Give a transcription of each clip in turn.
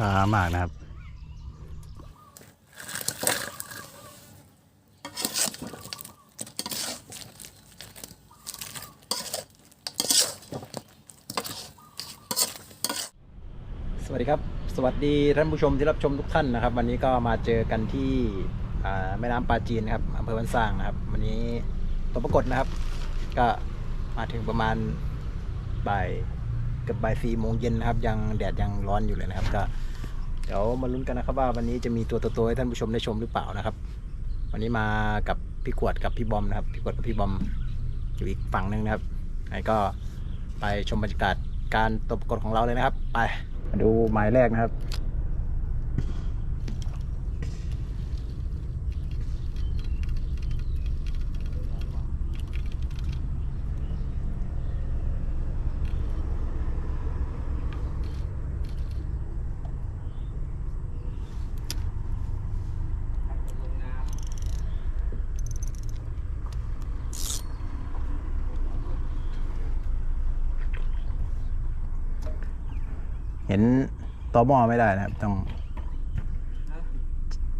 ช้ามากนะครับ สวัสดีครับ สวัสดีท่านผู้ชมที่รับชมทุกท่านนะครับ วันนี้ก็มาเจอกันที่แม่น้ำปลาจีนนะครับอำเภอบ้านสร้างนะครับ วันนี้ตัวปรากฏนะครับ ก็มาถึงประมาณบ่ายเกับบ่ายสี่โมงเย็นนะครับ ยังแดดยังร้อนอยู่เลยนะครับ ก็ ดี๋ยวมาลุ้นกันนะครับว่าวันนี้จะมีตัวโตๆให้ท่านผู้ชมได้ชมหรือเปล่านะครับ วันนี้มากับพี่ขวดกับพี่บอมนะครับ พี่ขวดกับพี่บอมอยู่อีกฝั่งหนึ่งนะครับไหนก็ไปชมบรรยากาศการตบกดของเราเลยนะครับ ไปมาดูหมายแรกนะครับ เห็นตอหม้อไม่ได้นะครับ ต้อง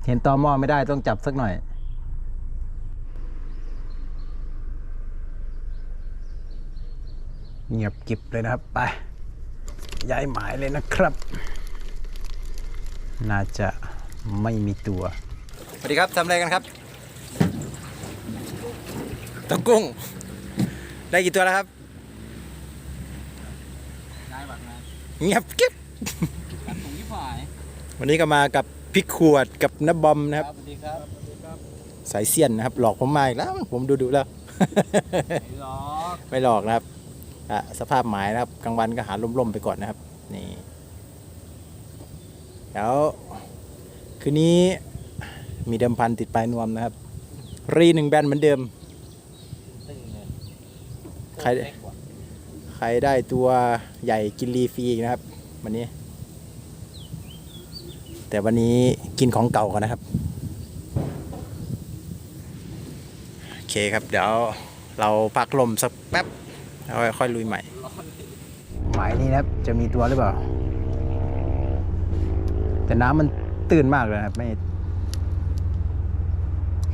เห็นตอหม้อไม่ได้ต้องจับสักหน่อย เงียบกิบเลยนะครับ ไป ย้ายหมายเลยนะครับ น่าจะไม่มีตัว สวัสดีครับทำอะไรกันครับตะกุ้ง ได้กี่ตัวแล้วครับนายบัตรนายเงียบกิ๊บกัดถุงที่ฝ่าย วันนี้ก็มากับพี่ขวดกับน้าบอมนะครับ สวัสดีครับสายเสี้ยนนะครับ หลอกผมมาอีกแล้ว ผมดูดูๆแล้ว ไม่หรอกไม่หลอกนะครับอะสภาพหมายนะครับกลางวันก็หาล่มๆไปก่อนนะครับ นี่แล้วคืนนี้มีเดิมพันติดปลายนวมนะครับ รีหนึ่งแบนเหมือนเดิมตึงเลยใครเล็กกว่าใครได้ตัวใหญ่กินรีฟรีอีกนะครับ วันนี้ แต่วันนี้กินของเก่ากันนะครับ โอเคครับ เดี๋ยวเราพักลมสักแป๊บแล้วค่อยลุยใหม่ หมายนี้นะครับ จะมีตัวหรือเปล่า แต่น้ำมันตื้นมากเลยครับไม่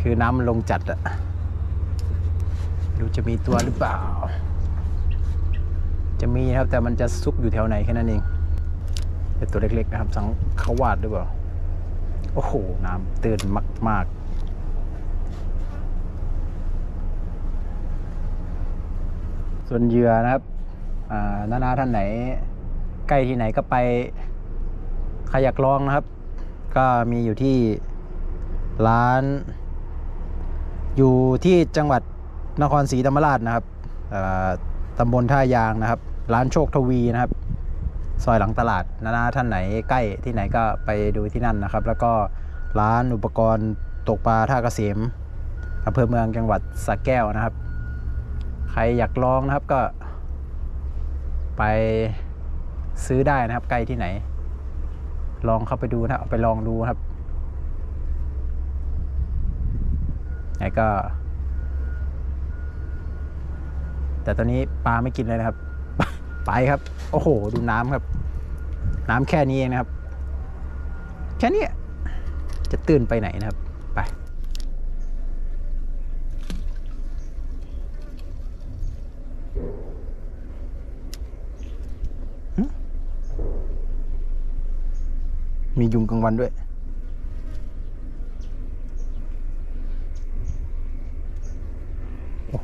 คือน้ำมันลงจัดอะดูจะมีตัวหรือเปล่า จะมีครับแต่มันจะซุกอยู่แถวไหนแค่นั้นเอง เป็นตัวเล็ก ๆ นะครับ สังขวาดหรือเปล่า โอ้โห น้ำตื้นมาก ๆส่วนเหยื่อนะครับนานาท่านไหน ใกล้ที่ไหนก็ไปใครอยากลองนะครับ ก็มีอยู่ที่ร้าน อยู่ที่จังหวัดนครศรีธรรมราชนะครับตำบลท่ายางนะครับ ร้านโชคทวีนะครับ ซอยหลังตลาดนานาท่านไหนใกล้ที่ไหนก็ไปดูที่นั่นนะครับ แล้วก็ร้านอุปกรณ์ตกปลาท่าเกษมอำเภอเมืองจังหวัดสระแก้วนะครับ ใครอยากลองนะครับก็ ไปซื้อได้นะครับ ใกล้ที่ไหน ลองเข้าไปดูนะไปลองดูครับไหนก็ แต่ตอนนี้ปลาไม่กินเลยนะครับ ไปครับ โอ้โห ดูน้ำครับ น้ำแค่นี้เองนะครับ แค่นี้จะตื่นไปไหนนะครับ ไป มียุงกลางวันด้วย โอ้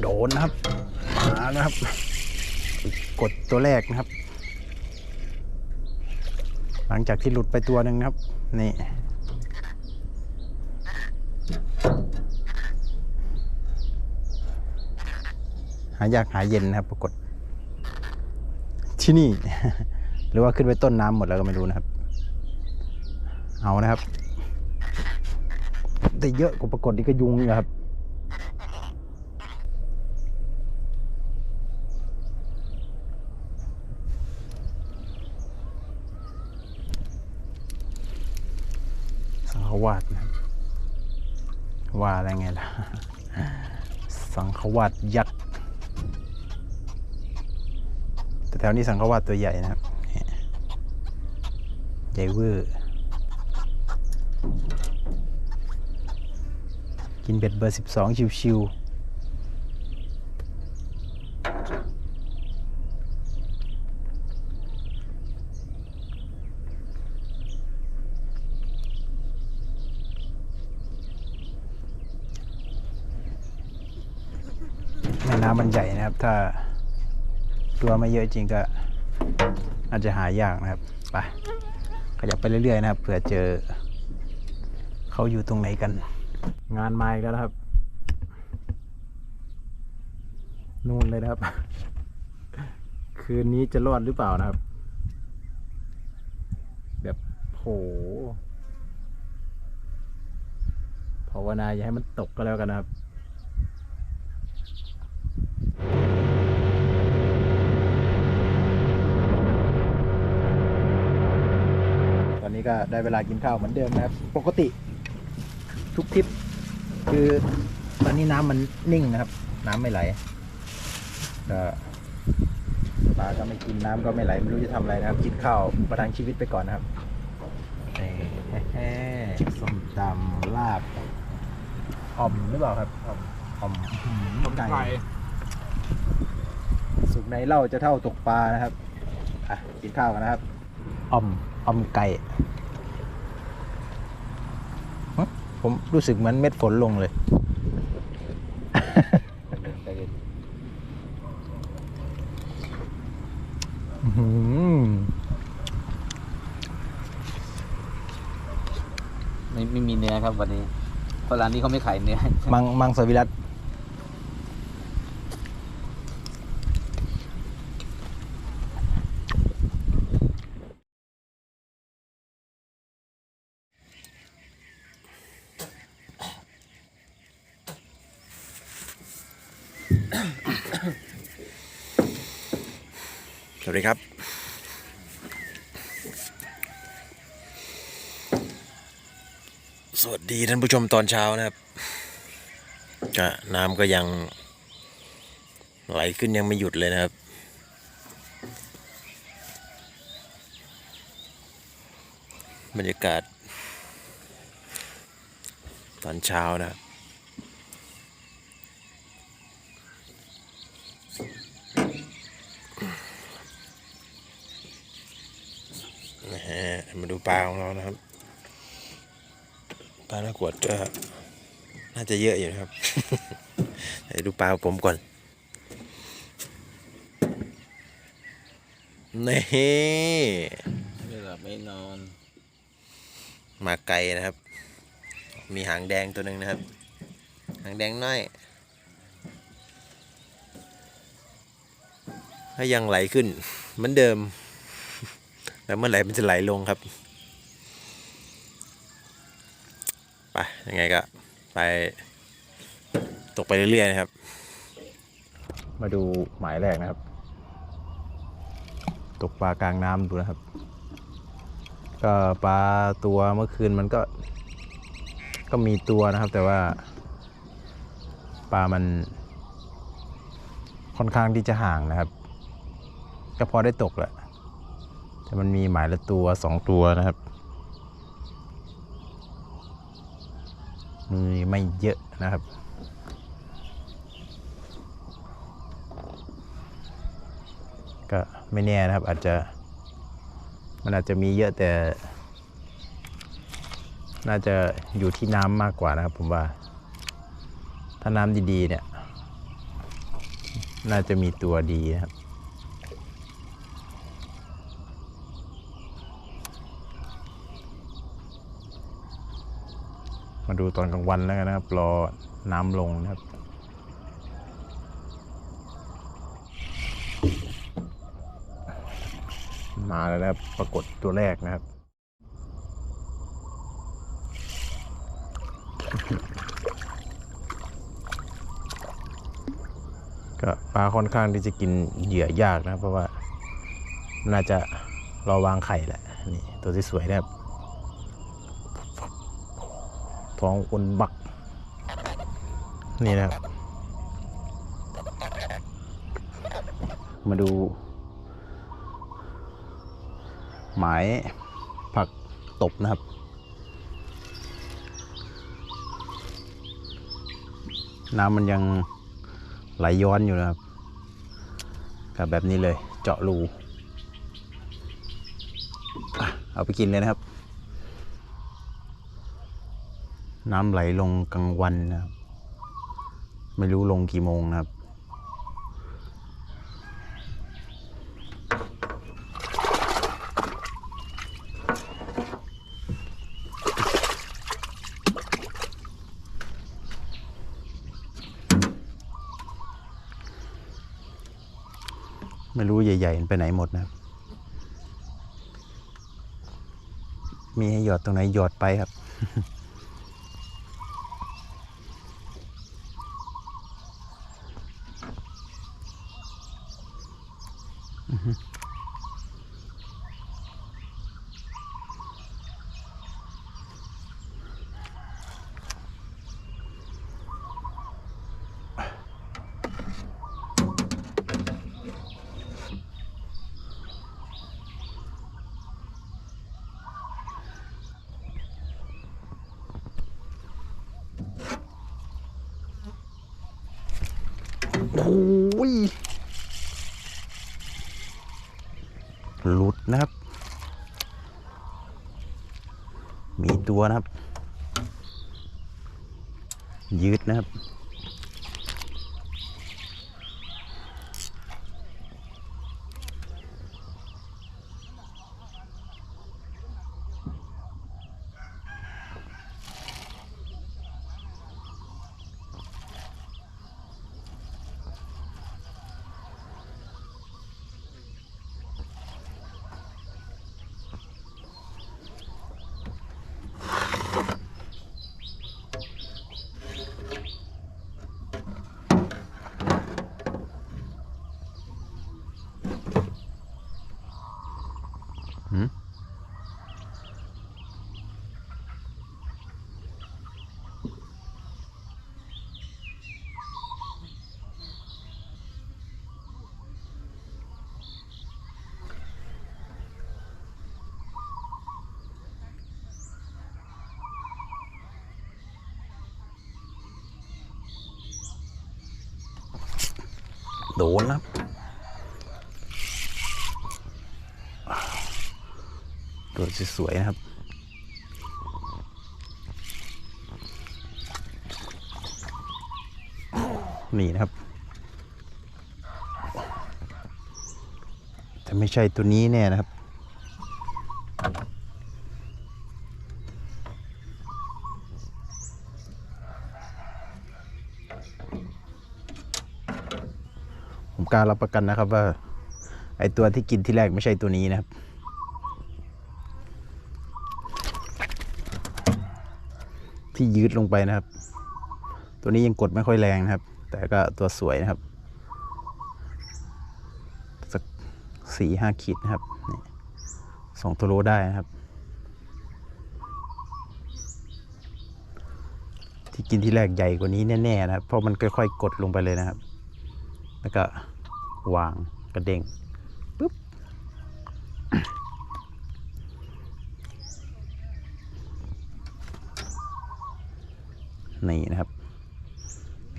โดนนะครับมาแล้วครับ กดตัว แรกนะครับ หลังจากที่หลุดไปตัวหนึ่งนะครับ นี่หายากหายเย็นนะครับ ปรากฏ ที่นี่ หรือว่าขึ้นไปต้นน้ำหมดแล้วก็ไม่รู้นะครับ เอานะครับ แต่เยอะกว่าปรากฏนี่ก็ยุงอยู่ครับ สังข ว่าอะไรไงล่ะ สังขวัดยักษ์แต่แถวนี้สังขวัดตัวใหญ่นะครับใหญ่เวอร์กินเบ็ดเบอร์ 12 ชิวๆแม่น้ำมันใหญ่นะครับ ถ้าตัวไม่เยอะจริงก็อาจจะหายากนะครับไปขยับไปเรื่อยๆนะครับเผื่อเจอเขาอยู่ตรงไหนกัน งานมาอีกแล้วนะครับ นู่นเลยนะครับ คืนนี้จะรอดหรือเปล่านะครับ แบบโหภาวนาอย่าให้มันตกก็แล้วกันนะครับ นี้ก็ได้เวลากินข้าวเหมือนเดิมนะครับ ปกติทุกทริป คือตอนนี้น้ำมันนิ่งนะครับ น้ำไม่ไหลก็ปลาก็ไม่กินน้ำก็ไม่ไหลไม่รู้จะทำอะไรนะครับ กินข้าวประทังชีวิตไปก่อนนะครับนี่แฮ่ๆส้มตำลาบอ่อมหรือเปล่าครับอ่อมอ่อมไก่สุกในเหล้าจะเท่าตกปลานะครับ อะ กินข้าวกันนะครับอ่อม อ่อมไก่ฮะผมรู้สึกเหมือนเม็ดฝนลงเลยอื้อหือไม่ไม่มีเนื้อครับวันนี้เพราะร้านนี้เขาไม่ขายเนื้อ มังมังสวิรัต วัสดีครับ สวัสดีท่านผู้ชมตอนเช้านะครับก็น้ำก็ยังไหลขึ้นยังไม่หยุดเลยนะครับ บรรยากาศ ตอนเช้านะครับ นะฮะมาดูป ลาของเรานะครับ ปลาหน้ากวดก็น่าจะเยอะอยู่นะครับเดี๋ยวดูปลาผมก่อนนี่ไม่หลับไม่นอน มาไกลนะครับ มีหางแดงตัวหนึ่งนะครับ หางแดงน้อยถ้ายังไหลขึ้นเหมือนเดิมแล้วเมื่อไหร่มันจะไหลลงครับ ไป ยังไงก็ไปตกไปเรื่อยๆนะครับ มาดูหมายแรกนะครับ ตกปลากลางน้ำดูนะครับ ก็ปลาตัวเมื่อคืนมันก็ ก็มีตัวนะครับ แต่ว่า ปลามันค่อนข้างที่จะห่างนะครับ ก็พอได้ตกแหละแต่มันมีหมายละตัวสองตัวนะครับ มือไม่เยอะนะครับ ก็ไม่แน่นะครับอาจจะมันอาจจะมีเยอะแต่ น่าจะอยู่ที่น้ำมากกว่านะครับผมว่า ถ้าน้ำดีๆเนี่ย น่าจะมีตัวดีนะครับ มาดูตอนกลางวันแล้วกันนะครับ รอน้ำลงนะครับ มาแล้วนะครับปรากฏตัวแรกนะครับ ก็ปลาค่อนข้างที่จะกินเหยื่อยากนะเพราะว่า น่าจะรอวางไข่แหละนี่ตัวที่สวยนะครับ ท้องอ้นบัก นี่นะครับ มาดู หมายผักตบนะครับ น้ำมันยังไหลย้อนอยู่นะครับกับแบบนี้เลยเจาะรูเอาไปกินเลยนะครับ น้ำไหลลงกลางวันนะครับไม่รู้ลงกี่โมงนะครับไม่รู้ใหญ่ๆไปไหนหมดนะ มีให้หยอดตรงไหนหยอดไปครับ หลุดนะครับ มีตัวนะครับ ยืดนะครับ หืมโดนนะครับ ตัว สวยๆนะครับนี่นะครับ แต่ไม่ใช่ตัวนี้แน่นะครับ ผมกล้ารับประกันนะครับว่า ไอตัวที่กินที่แรกไม่ใช่ตัวนี้นะครับ ที่ยืดลงไปนะครับ ตัวนี้ยังกดไม่ค่อยแรงนะครับ แต่ก็ตัวสวยนะครับ สักสี่ห้าขีดนะครับสองตัวโลได้นะครับ ที่กินที่แรกใหญ่กว่านี้แน่ๆนะครับ เพราะมันค่อยๆกดลงไปเลยนะครับ แล้วก็วางกระเด้ง นี่นะครับ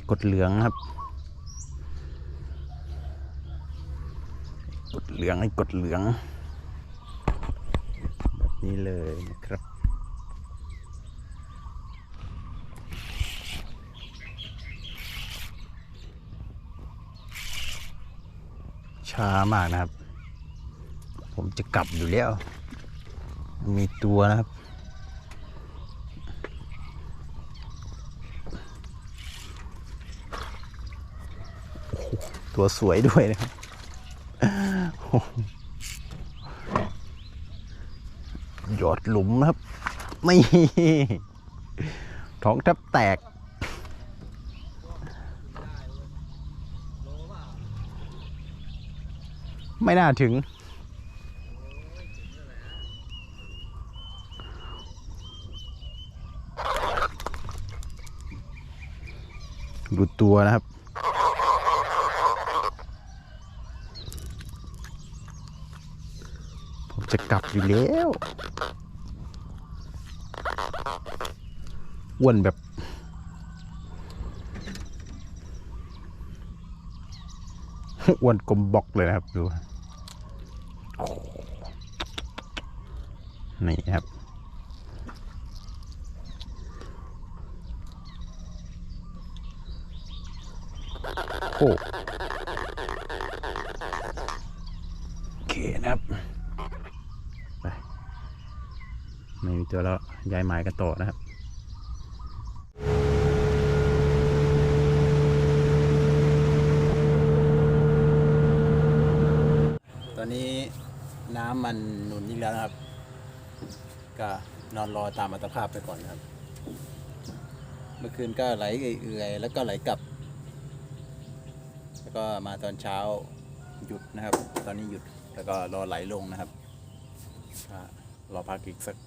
กดเหลืองครับ กดเหลืองให้กดเหลือง แบบนี้เลยนะครับช้ามากนะครับ ผมจะกลับอยู่แล้ว มีตัวนะครับ ตัวสวยด้วยนะครับหยอดหลุมนะครับนี่ท้องแทบแตก ไม่น่าถึงดูตัวนะครับ ผม จะกลับอยู่แล้วอ้วนแบบอ้วนกลมบอกเลยนะครับดูนี่ครับ โอ้โอเคนะครับ ไป ไม่มีตัวแล้วย้ายหมายกันต่อนะครับตอนนี้น้ำมันหนุนอีกแล้วนะครับ ก็นอนรอตามอัตภาพไปก่อนนะครับ เมื่อคืนก็ไหลเอื่อยๆแล้วก็ไหลกลับ แล้วก็มาตอนเช้าหยุดนะครับ ตอนนี้หยุดแล้วก็รอไหลลงนะครับรอพักอีกสัก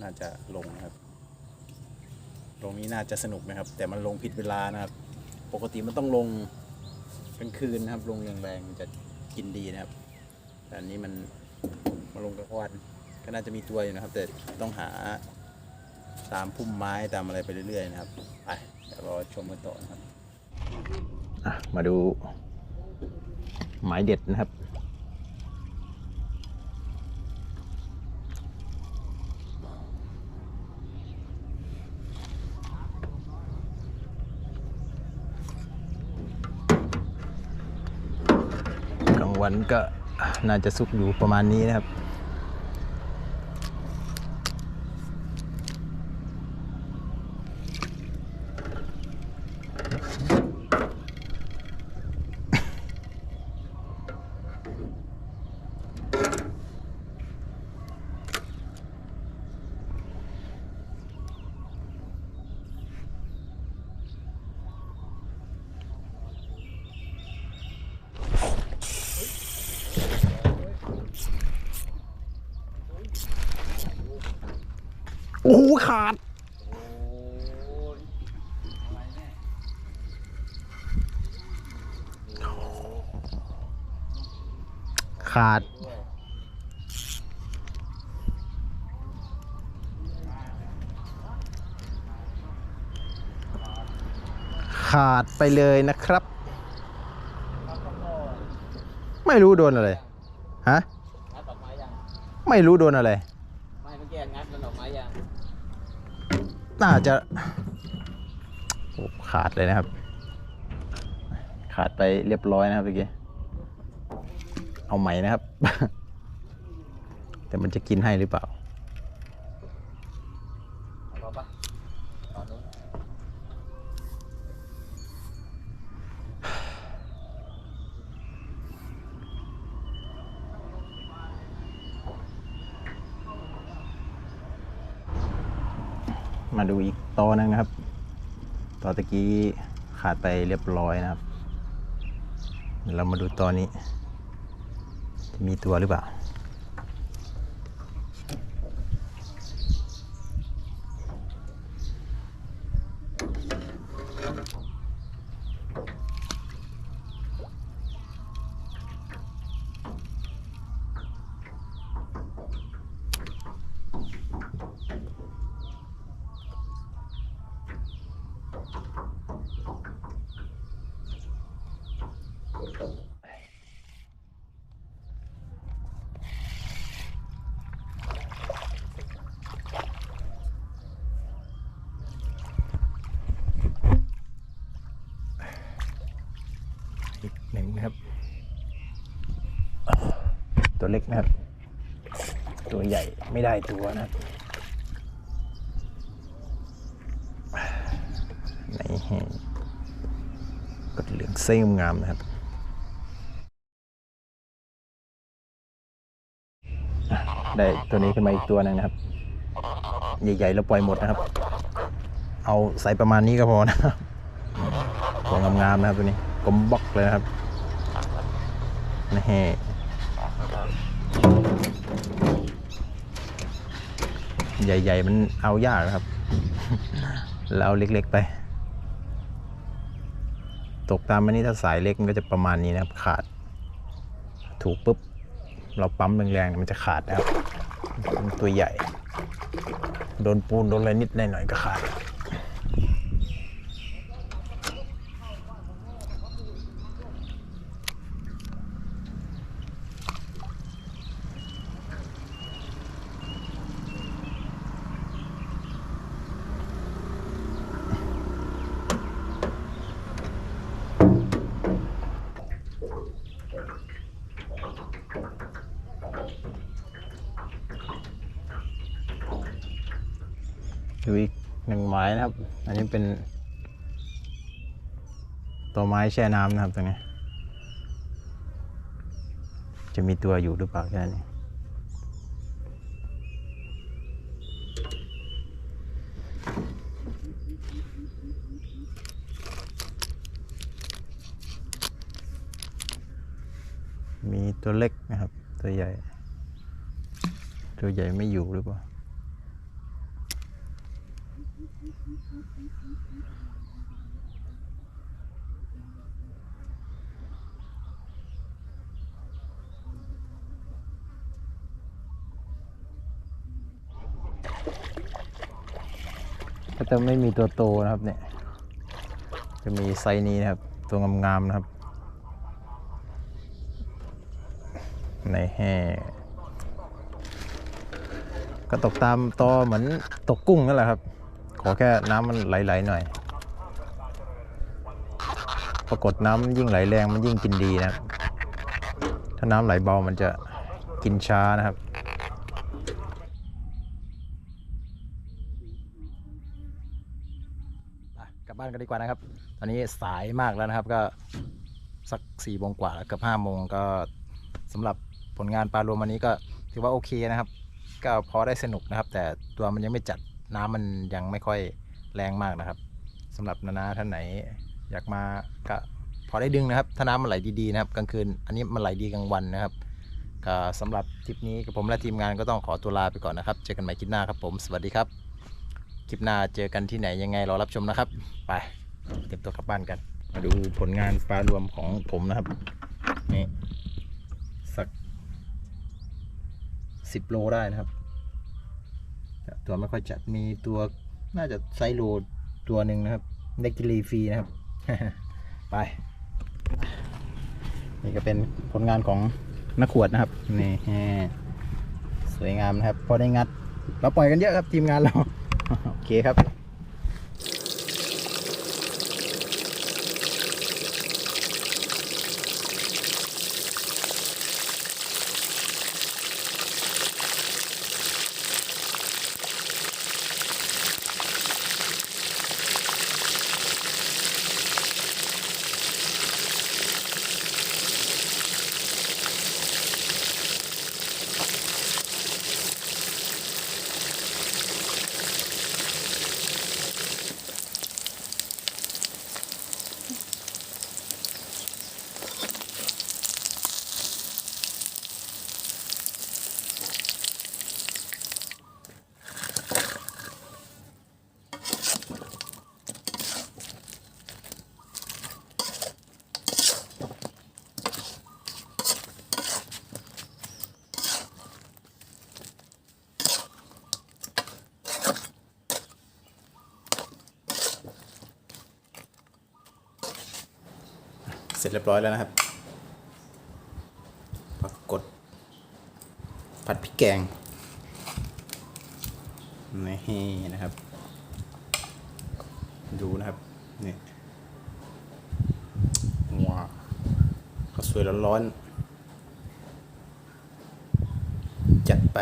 น่าจะลงนะครับตรงนี้น่าจะสนุกนะครับ แต่มันลงผิดเวลานะครับ ปกติมันต้องลงกลางคืนนะครับ ลงแรงๆมันจะกินดีนะครับ แต่อันนี้มันมาลงกลางวันก็น่าจะมีตัวอยู่นะครับ แต่ต้องหาตามพุ่มไม้ตามอะไรไปเรื่อยๆนะครับไปเดี๋ยวรอชมกันต่อนะครับมาดูหมายเด็ดนะครับ ก็น่าจะสุกอยู่ประมาณนี้นะครับ โอ้โหขาดขาด ขาดไปเลยนะครับ ไม่รู้โดนอะไร ฮะ ไม่รู้โดนอะไร แกงัดมันออกม้ยังน่าจะโอ้ขาดเลยนะครับ ขาดไปเรียบร้อยนะครับเมื่อกี้เอาใหม่นะครับ แต่มันจะกินให้หรือเปล่าปะต่อนู้น มาดูอีก ตอหนึงนะครับ ตอตะกี้ขาดไปเรียบร้อยนะครับเดี๋ยวเรามาดูตอนนี้ จะมีตัวหรือเปล่า เล็กนะครับ ตัวใหญ่ไม่ได้ตัวนะครับไหนแห้งกดเหลืองเส้นงามนะครับได้ตัวนี้ขึ้นมาอีกตัวหนึงนะครับ ใหญ่ๆแล้วปล่อยหมดนะครับ เอาใส่ประมาณนี้ก็พอนะครับตัวงามๆนะครับตัวนี้กลมบล็อกเลยนะครับนี่ ใหญ่ ๆ มันเอายากนะครับ เราเอาเล็ก ๆ ไป ตกตามอันนี้ถ้าสายเล็กมันก็จะประมาณนี้นะครับ ขาด ถูกปุ๊บ เราปั๊มแรงๆเนี่ยมันจะขาดนะครับเป็นตัวใหญ่ โดนปูนโดนอะไรนิดหน่อยๆก็ขาด อยู่อีก หนึ่งไม้นะครับ อันนี้เป็นตัวไม้แช่น้ำนะครับตรงนี้ จะมีตัวอยู่หรือเปล่าแค่นั้มีตัวเล็กนะครับ ตัวใหญ่ ตัวใหญ่ไม่อยู่หรือเปล่า ก็จะไม่มีตัวโตนะครับเนี่ย จะมีไซส์นี้นะครับ ตัวงามๆนะครับ ในแห่ก็ตกตามตอเหมือนตกกุ้งนั่นแหละครับ ขอแค่น้ำมันไหลๆหน่อย ปรากฏน้ำยิ่งไหลแรงมันยิ่งกินดีนะถ้าน้ำไหลเบามันจะกินช้านะครับกลับบ้านกันดีกว่านะครับ ตอนนี้สายมากแล้วนะครับก็สักสี่โมงกว่าแล้วเกือบห้าโมงก็สำหรับผลงานปลารวมวันนี้ก็ถือว่าโอเคนะครับ ก็พอได้สนุกนะครับ แต่ตัวมันยังไม่จัด น้ำมันยังไม่ค่อยแรงมากนะครับสำหรับนานาท่านไหนอยากมาก็พอได้ดึงนะครับถ้าน้ำมันไหลดีๆนะครับกลางคืนอันนี้มันไหลดีกลางวันนะครับก็สำหรับทริปนี้กับผมและทีมงานก็ต้องขอตัวลาไปก่อนนะครับ เจอกันใหม่คลิปหน้าครับผมสวัสดีครับ คลิปหน้าเจอกันที่ไหนยังไงรอรับชมนะครับ ไปเตรียมตัวกลับบ้านกัน มาดูผลงานปลารวมของผมนะครับนี่สักสิบโลได้นะครับ ตัวไม่ค่อยจัดมีตัวน่าจะไซโลตัวหนึ่งนะครับได้กินรีฟรีนะครับ ไป นี่ก็เป็นผลงานของนักขวดนะครับ นี่สวยงามนะครับ พอได้งัด เราปล่อยกันเยอะครับทีมงานเรา โอเคครับ เร็จเรียบร้อยแล้วนะครับปรากฏผัดพริกแกงนี่นะครับ ดูนะครับ นี่ว้าวข้าสวยร้อนๆจัดไป